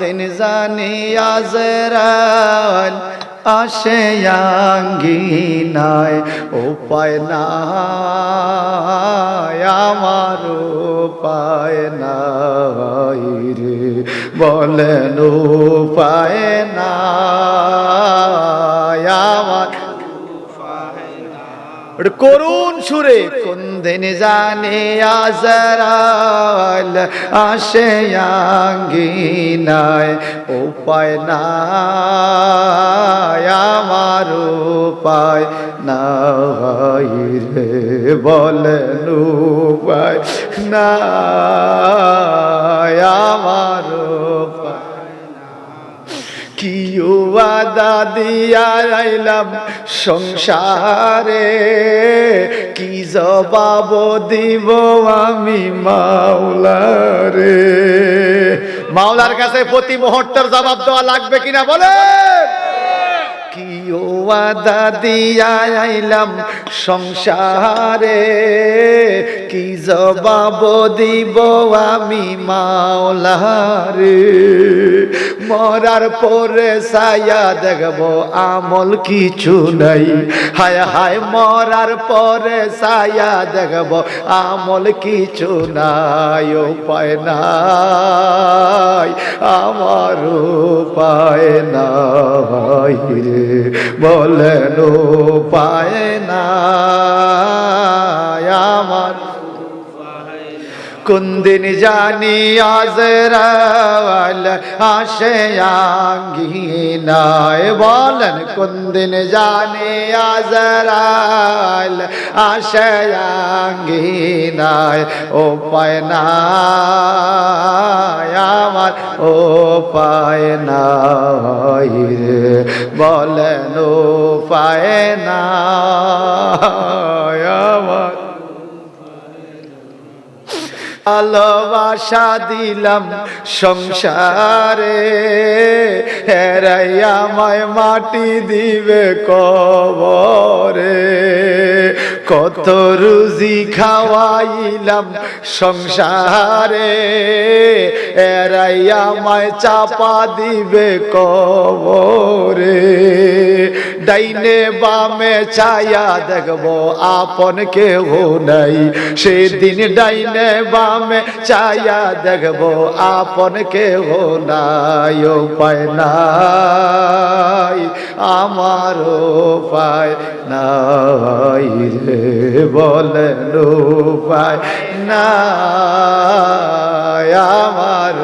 দিন জানি আজরাল আসে আঙ্গিনায় উপায় নাই আমার উপায় নাই রে। বলেন উপায় নাই। করুণ সুরে, কোন দিন জানে আজরাল আসে আঙ্গিনায়, উপায় নাই, আমার উপায় নাই রে বলেন উপায় নাই। দিয়া আইলাম সংসারে। কি জবাব দিব আমি মাওলারে? মাওলার কাছে প্রতি মুহূর্তের জবাব দেওয়া লাগবে কিনা বলে কি ওয়াদা দিয়া আইলাম সংসারে। কি জবাব দিব আমি মাওলারে? মরার পরে সায়া দেখব আমল কিছু নাই। হায় হায়, মরার পরে সায়া দেখব আমল কিছু নাই, উপায় নাই। আমার পায় না ভাই বলেন পায় নাই কুন্দিন জানি আজরাল আসে আঙ্গিনায়? বলেন কুন্দিন জানি আজরাল আসে আঙ্গিনায়? ও পায় নাই আমার ও পায় নাই বলেন, ও পায় নাই ভালোবাসা দিলাম সংসারে। হেরাই মায় মাটি দিবে কবরে। কত রুজি খাওয়াইলাম সংসারে, এরাই আমায় চাপা দিবে কবরে। ডাইনে বামে ছায়া দেখব আপন কেহ নাই। সেদিন ডাইনে বামে ছায়া দেখব আপন কেহ নাই। উপায় নাই আমার উপায় নাই রে। বলেন উপায় না আমার।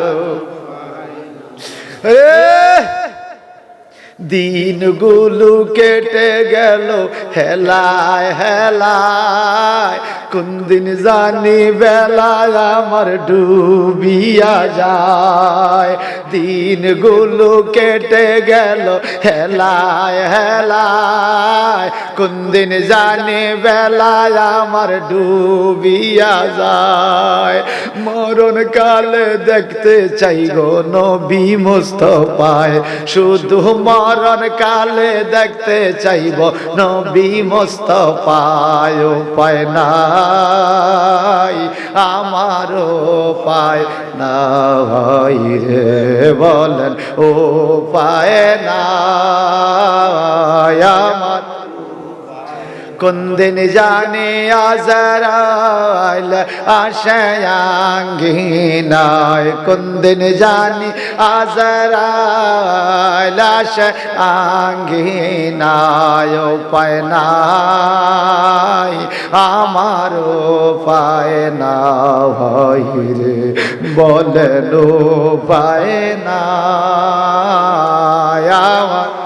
দিনগুলো কেটে গেল হেলায় হেলায়। কোন দিন জানি বেলায় আমার ডুবিয়া যায়। দিনগুলো কেটে গেল হেলায় হেলায়। কোন দিন জানি বেলায় আমার ডুবিয়া যায়। মরণ কালে দেখতে চাই গো নবী মুস্তফায়। শুধু মরণ কালে দেখতে চাইব নবী মুস্তফায়, উপায় নাই পায় না নাই রে বলেন ও পায় আমার কুন্দিন জানে আজরাইল আশায়াঙ্গিনায় কুন্দিন জানি আজরাইল আশায়াঙ্গিনায় উপায় নাই আমার উপায় না হয় রে। বলেন উপায় নাই। আমার